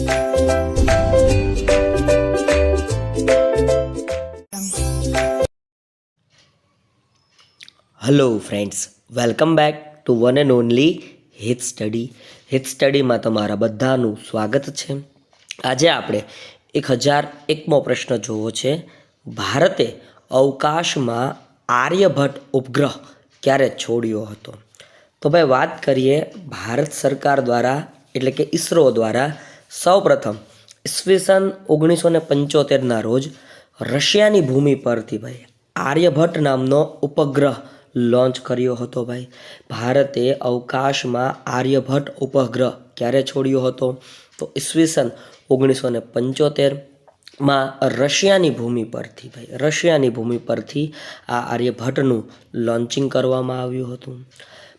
Hello friends welcome back to one and only hit study hit સ્ટડીમાં તમારા બધાનું સ્વાગત છે. આજે આપણે એક હજાર એકમો પ્રશ્ન જોવો છે. ભારતે અવકાશમાં આર્યભટ્ટ ઉપગ્રહ ક્યારે છોડ્યો હતો? તો ભાઈ વાત કરીએ ભારત સરકાર દ્વારા, એટલે કે ઈસરો દ્વારા સૌપ્રથમ, ઈસવીસન ઓગણીસો ને પંચોતેરના રોજ રશિયાની ભૂમિ પરથી ભાઈ, આર્યભટ્ટ નામનો ઉપગ્રહ લોન્ચ કર્યો હતો ભાઈ. ભારતે અવકાશમાં આર્યભટ્ટ ઉપગ્રહ ક્યારે છોડ્યો હતો? તો ઈસવીસન ઓગણીસો ને પંચોતેરમાં રશિયાની ભૂમિ પરથી ભાઈ, રશિયાની ભૂમિ પરથી આ આર્યભટ્ટનું લોન્ચિંગ કરવામાં આવ્યું હતું.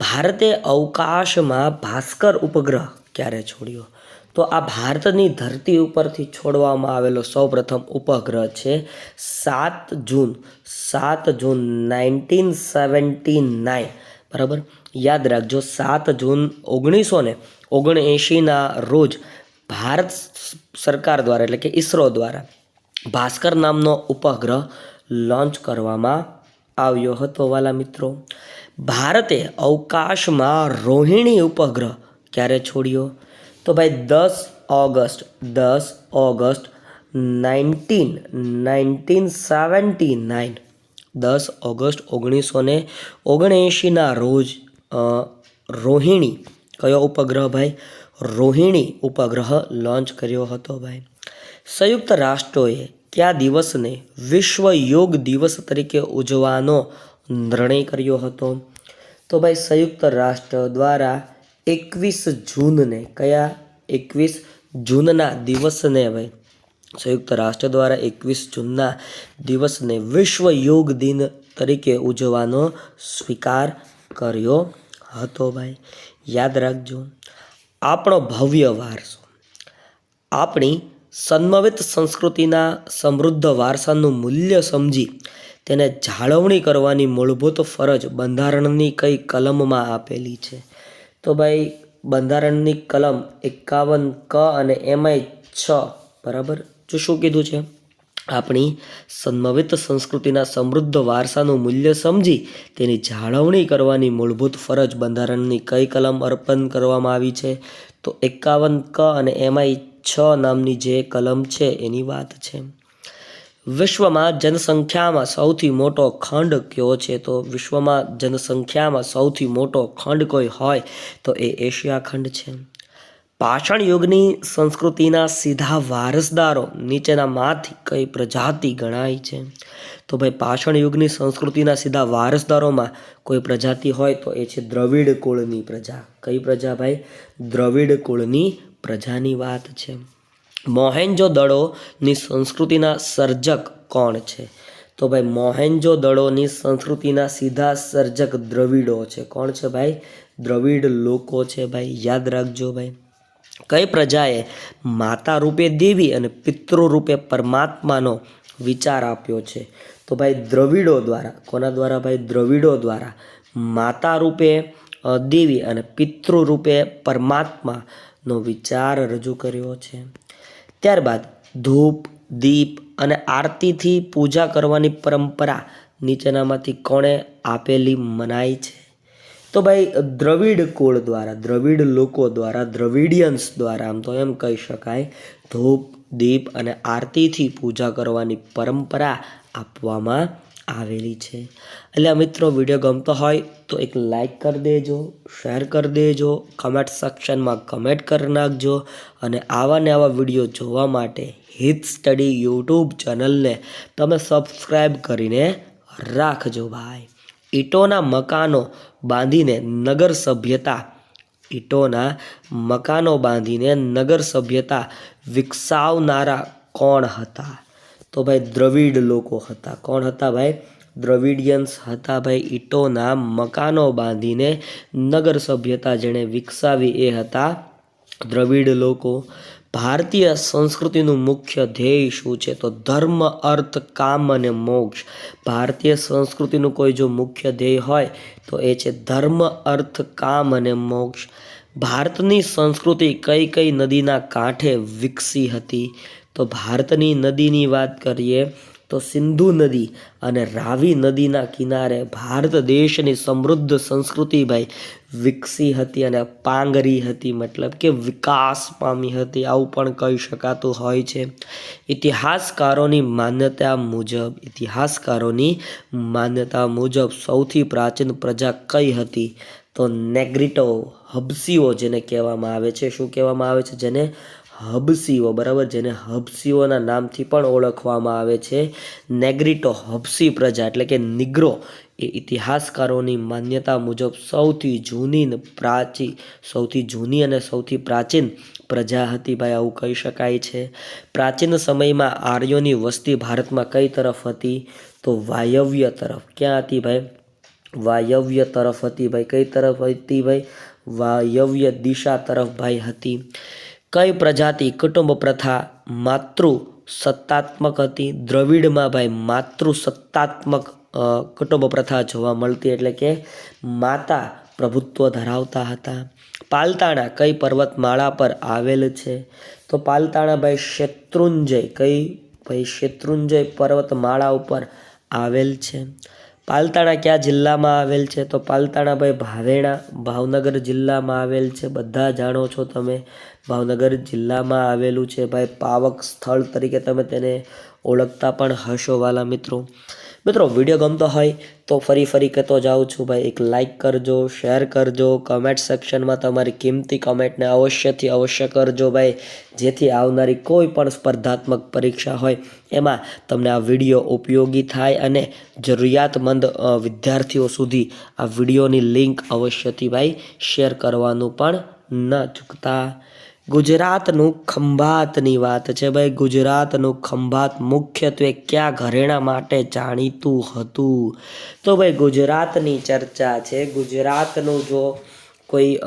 ભારતે અવકાશમાં ભાસ્કર ઉપગ્રહ ક્યારે છોડ્યો? તો આ ભારતની ધરતી ઉપરથી છોડવામાં આવેલો સૌપ્રથમ ઉપગ્રહ છે સાત જૂન સાત જૂન નાઇન્ટીન સેવન્ટી નાઇન. બરાબર? યાદ રાખજો, સાત જૂન ઓગણીસો ને ઓગણએંશીના રોજ ભારત સરકાર દ્વારા, એટલે કે ઈસરો દ્વારા, ભાસ્કર નામનો ઉપગ્રહ લોન્ચ કરવામાં આવ્યો હતો, વાલા મિત્રો. ભારતે અવકાશમાં રોહિણી ઉપગ્રહ ક્યારે છોડ્યો? તો ભાઈ દસ ઓગસ્ટ દસ August nineteen nineteen seventy nine. દસ ઓગસ્ટ ઓગણીસો ને ઓગણએંશીના રોજ રોહિણી, કયો ઉપગ્રહ ભાઈ? રોહિણી ઉપગ્રહ લોન્ચ કર્યો હતો ભાઈ. સંયુક્ત રાષ્ટ્રોએ કયા દિવસને વિશ્વ યોગ દિવસ તરીકે ઉજવવાનો નિર્ણય કર્યો હતો? તો ભાઈ સંયુક્ત રાષ્ટ્ર દ્વારા એકવીસ જૂનને, કયા એકવીસ જૂનના દિવસને ભાઈ? સંયુક્ત રાષ્ટ્ર દ્વારા એકવીસ જૂનના દિવસને વિશ્વ યોગ દિન તરીકે ઉજવવાનો સ્વીકાર કર્યો હતો ભાઈ. યાદ રાખજો, આપણો ભવ્ય વારસો, આપણી સન્મવિત સંસ્કૃતિના સમૃદ્ધ વારસાનું મૂલ્ય સમજી તેને જાળવણી કરવાની મૂળભૂત ફરજ બંધારણની કઈ કલમમાં આપેલી છે? તો ભાઈ, બંધારણની કલમ એકાવન ક અને એમાંય છ, બરાબર? જો શું કીધું છે? આપણી સંભવિત સંસ્કૃતિના સમૃદ્ધ વારસાનું મૂલ્ય સમજી તેની જાળવણી કરવાની મૂળભૂત ફરજ બંધારણની કઈ કલમ અર્પણ કરવામાં આવી છે? તો એકાવન ક અને એમાંય છ નામની જે કલમ છે એની વાત છે. વિશ્વમાં જનસંખ્યામાં સૌથી મોટો ખંડ કયો છે? તો વિશ્વમાં જનસંખ્યામાં સૌથી મોટો ખંડ કોઈ હોય તો એ એશિયા ખંડ છે. પાષાણ યુગની સંસ્કૃતિના સીધા વારસદારો નીચેનામાંથી કઈ પ્રજાતિ ગણાય છે? તો ભાઈ, પાષાણ યુગની સંસ્કૃતિના સીધા વારસદારોમાં કોઈ પ્રજાતિ હોય તો એ છે દ્રવિડ કુળની પ્રજા. કઈ પ્રજા ભાઈ? દ્રવિડ કુળની પ્રજાની વાત છે. મોહેન્જો દળોની સંસ્કૃતિના સર્જક કોણ છે? તો ભાઈ, મોહેન્જો દળોની સંસ્કૃતિના સીધા સર્જક દ્રવિડો છે. કોણ છે ભાઈ? દ્રવિડ લોકો છે ભાઈ. યાદ રાખજો ભાઈ. કઈ પ્રજાએ માતા રૂપે દેવી અને પિતૃ રૂપે પરમાત્માનો વિચાર આપ્યો છે? તો ભાઈ, દ્રવિડો દ્વારા. કોના દ્વારા ભાઈ? દ્રવિડો દ્વારા. માતા રૂપે દેવી અને પિતૃ રૂપે પરમાત્માનો વિચાર રજૂ કર્યો છે. ત્યારબાદ ધૂપ, દીપ અને આરતીથી પૂજા કરવાની પરંપરા નીચેનામાંથી કોણે આપેલી મનાઈ છે? તો ભાઈ, દ્રવિડ કુળ દ્વારા, દ્રવિડ લોકો દ્વારા, દ્રવિડિયન્સ દ્વારા, આમ તો એમ કહી શકાય, ધૂપ, દીપ અને આરતીથી પૂજા કરવાની પરંપરા આપવામાં આવેલી છે. એટલે મિત્રો વીડિયો ગમતો હોય તો એક લાઈક કરી દેજો શેર કરી દેજો કમેન્ટ સેક્શનમાં કમેન્ટ કરી નાખજો અને આવા ને આવા વીડિયો જોવા માટે હિત સ્ટડી યુટ્યુબ ચેનલને તમે સબસ્ક્રાઈબ કરીને રાખજો ભાઈ. ઈંટોના મકાનો બાંધીને નગર સભ્યતા ઈંટોના મકાનો બાંધીને નગર સભ્યતા વિકસાવનારા કોણ હતા? તો ભાઈ દ્રવિડ લોકો હતા. કોણ હતા ભાઈ? દ્રવિડિયન્સ હતા ભાઈ ઈંટોના મકાનો બાંધીને નગર સભ્યતા જેણે વિકસાવી એ હતા દ્રવિડ લોકો. ભારતીય સંસ્કૃતિનું મુખ્ય ધ્યેય શું છે? તો ધર્મ, અર્થ, કામ અને મોક્ષ. ભારતીય સંસ્કૃતિનું કોઈ જો મુખ્ય ધ્યેય હોય તો એ છે ધર્મ, અર્થ, કામ અને મોક્ષ. ભારતની સંસ્કૃતિ કઈ કઈ નદીના કાંઠે વિકસી હતી? તો ભારતની નદીની વાત કરીએ તો સિંધુ નદી અને રાવી નદીના કિનારે ભારત દેશની સમૃદ્ધ સંસ્કૃતિ ભાઈ વિકસી હતી અને પાંગરી હતી, મતલબ કે વિકાસ પામી હતી, આવું પણ કહી શકાતું હોય છે. ઇતિહાસકારોની માન્યતા મુજબ, ઇતિહાસકારોની માન્યતા મુજબ સૌથી પ્રાચીન પ્રજા કઈ હતી? તો નેગ્રિટો, હબસીઓ જેને કહેવામાં આવે છે. શું કહેવામાં આવે છે? જેને હબસીઓ, બરાબર? જેને હબસીઓના નામથી પણ ઓળખવામાં આવે છે. નેગ્રિટો, હબસી પ્રજા એટલે કે નિગ્રો, એ ઇતિહાસકારોની માન્યતા મુજબ સૌથી જૂની પ્રાચી, સૌથી જૂની અને સૌથી પ્રાચીન પ્રજા હતી ભાઈ, આવું કહી શકાય છે. પ્રાચીન સમયમાં આર્યોની વસ્તી ભારતમાં કઈ તરફ હતી? તો વાયવ્ય તરફ. ક્યાં હતી ભાઈ? વાયવ્ય તરફ હતી ભાઈ. કઈ તરફ હતી ભાઈ? વાયવ્ય દિશા તરફ ભાઈ હતી. કઈ પ્રજાતિ કુટુંબ પ્રથા માતૃ સત્તાત્મક હતી? દ્રવિડમાં ભાઈ માતૃ સત્તાત્મક કુટુંબ પ્રથા જોવા મળતી એટલે કે માતા પ્રભુત્વ ધરાવતા હતા. પાલતાણા કઈ પર્વતમાળા પર આવેલ છે? તો પાલતાણા ભાઈ શેત્રુંજય, કઈ ભાઈ શેત્રુંજય પર્વતમાળા ઉપર આવેલ છે? પાલતાણા કયા જિલ્લામાં આવેલ છે? તો પાલતાણા ભાઈ ભાવેણા ભાવનગર જિલ્લામાં આવેલ છે. બધા જાણો છો તમે, ભાવનગર જિલ્લામાં આવેલું છે. ભાઈ, પાવક સ્થળ તરીકે તમે તેને ઓળખતા પણ હશો વાલા મિત્રો. મિત્રો વીડિયો ગમતો હોય તો ફરી ફરી કહેતો જાઉં છું, ભાઈ, એક લાઈક કરજો શેર કરજો કમેન્ટ સેક્શનમાં તમારી કિંમતી કમેન્ટને અવશ્યથી અવશ્ય કરજો, ભાઈ, જેથી આવનારી કોઈ પણ સ્પર્ધાત્મક પરીક્ષા હોય, એમાં તમને આ વીડિયો ઉપયોગી થાય અને જરૂરિયાતમંદ વિદ્યાર્થીઓ સુધી આ વિડીયોની લિંક અવશ્યથી, ભાઈ શેર કરવાનું પણ ન ચૂકતા. ગુજરાતનું ખંભાતની વાત છે ભાઈ. ગુજરાતનું ખંભાત મુખ્યત્વે કયા ઘરેણા માટે જાણીતું હતું? તો ભાઈ, ગુજરાતની ચર્ચા છે. ગુજરાતનું જો કોઈ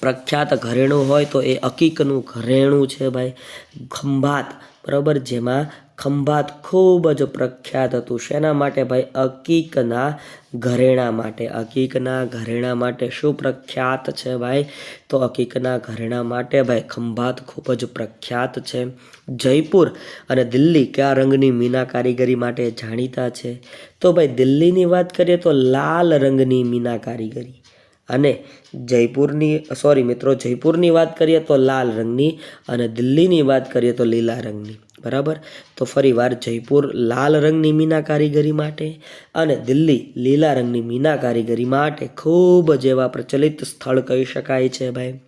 પ્રખ્યાત ઘરેણું હોય તો એ અકીકનું ઘરેણું છે ભાઈ. ખંભાત, બરાબર? જેમાં ખંભાત ખૂબ જ પ્રખ્યાત હતું. શેના માટે ભાઈ? અકીકના ઘરેણા માટે. અકીકના ઘરેણા માટે શું પ્રખ્યાત છે ભાઈ? તો અકીકના ઘરેણા માટે ભાઈ ખંભાત ખૂબ જ પ્રખ્યાત છે. જયપુર અને દિલ્હી કયા રંગની મીના કારીગરી માટે જાણીતા છે? તો ભાઈ દિલ્હીની વાત કરીએ તો લાલ રંગની મીના કારીગરી. અને જયપુરની, સોરી મિત્રો, જયપુરની વાત કરીએ તો લાલ રંગની અને દિલ્હીની વાત કરીએ તો લીલા રંગની. બરાબર? તો ફરી વાર જયપુર લાલ રંગની મીના કારીગરી માટે અને દિલ્હી લીલા રંગની મીના કારીગરી માટે ખૂબ જ એવા પ્રચલિત સ્થળ કહી શકાય છે ભાઈ.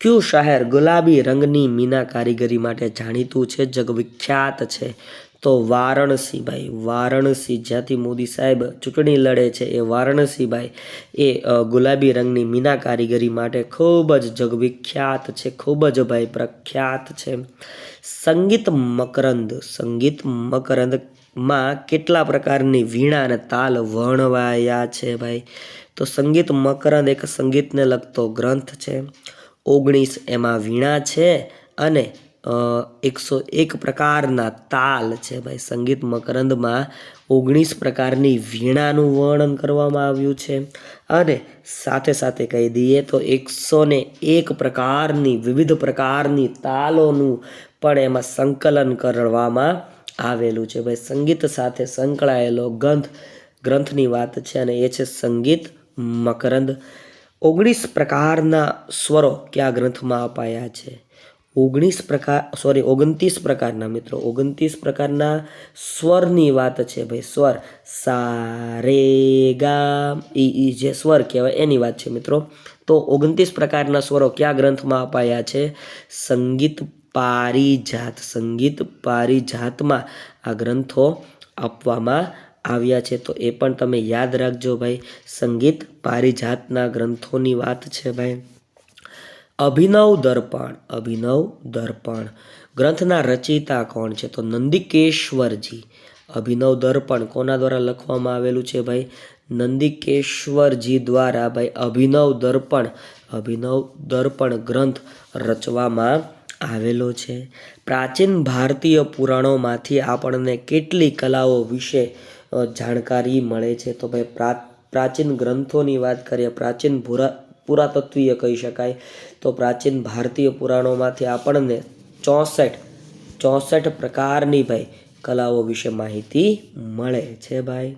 ક્યુ શહેર ગુલાબી રંગની મીના કારીગરી માટે જાણીતું છે? જગવિખ્યાત છે. તો વારાણસી ભાઈ વારાણસી જ્યાંથી મોદી સાહેબ ચૂંટણી લડે છે, એ વારાણસી ભાઈ એ ગુલાબી રંગની મીના કારીગરી માટે ખૂબ જ જગવિખ્યાત છે, ખૂબ જ ભાઈ પ્રખ્યાત છે. સંગીત મકરંદ, સંગીત મકરંદમાં કેટલા પ્રકારની વીણા અને તાલ વર્ણવાયા છે ભાઈ? તો સંગીત મકરંદ એક સંગીતને લગતો ગ્રંથ છે. ઓગણીસ એમાં વીણા છે અને એકસો એક પ્રકારના તાલ છે ભાઈ. સંગીત મકરંદમાં ઓગણીસ પ્રકારની વીણાનું વર્ણન કરવામાં આવ્યું છે. અને સાથે સાથે કહી દઈએ તો એકસો ને એક પ્રકારની, વિવિધ પ્રકારની તાલોનું પણ એમાં સંકલન કરવામાં આવેલું છે ભાઈ. સંગીત સાથે સંકળાયેલો ગ્રંથ ગ્રંથની વાત છે અને એ છે સંગીત મકરંદ. ઓગણીસ પ્રકારના સ્વરો કયા ગ્રંથમાં અપાયા છે? ઓગણીસ પ્રકાર સોરી ઓગણત્રીસ પ્રકારના મિત્રો, ઓગણત્રીસ પ્રકારના સ્વરની વાત છે ભાઈ, સ્વર. સા રે ગા ઈ જે સ્વર કહેવાય એની વાત છે મિત્રો. તો ઓગણત્રીસ પ્રકારના સ્વરો કયા ગ્રંથમાં અપાયા છે? સંગીત પારિજાત, સંગીત પારિજાતમાં આ ગ્રંથો આપવામાં આવ્યા છે. તો એ પણ તમે યાદ રાખજો ભાઈ, સંગીત પારિજાતના ગ્રંથોની વાત છે ભાઈ. અભિનવ દર્પણ અભિનવ દર્પણ. ગ્રંથના રચયિતા કોણ છે? તો નંદિકેશ્વરજી. અભિનવ દર્પણ કોના દ્વારા લખવામાં આવેલું છે ભાઈ? નંદિકેશ્વરજી દ્વારા ભાઈ અભિનવ દર્પણ અભિનવ દર્પણ ગ્રંથ રચવામાં આવેલો છે. પ્રાચીન ભારતીય પુરાણોમાંથી આપણને કેટલી કલાઓ વિશે જાણકારી મળે છે? તો ભાઈ પ્રા, પ્રાચીન ગ્રંથોની વાત કરીએ, પ્રાચીન પુરા પુરાતત્વીય કહી શકાય. તો પ્રાચીન ભારતીય પુરાણોમાંથી આપણને ચોસઠ ચોસઠ પ્રકારની ભાઈ કલાઓ વિશે માહિતી મળે છે ભાઈ.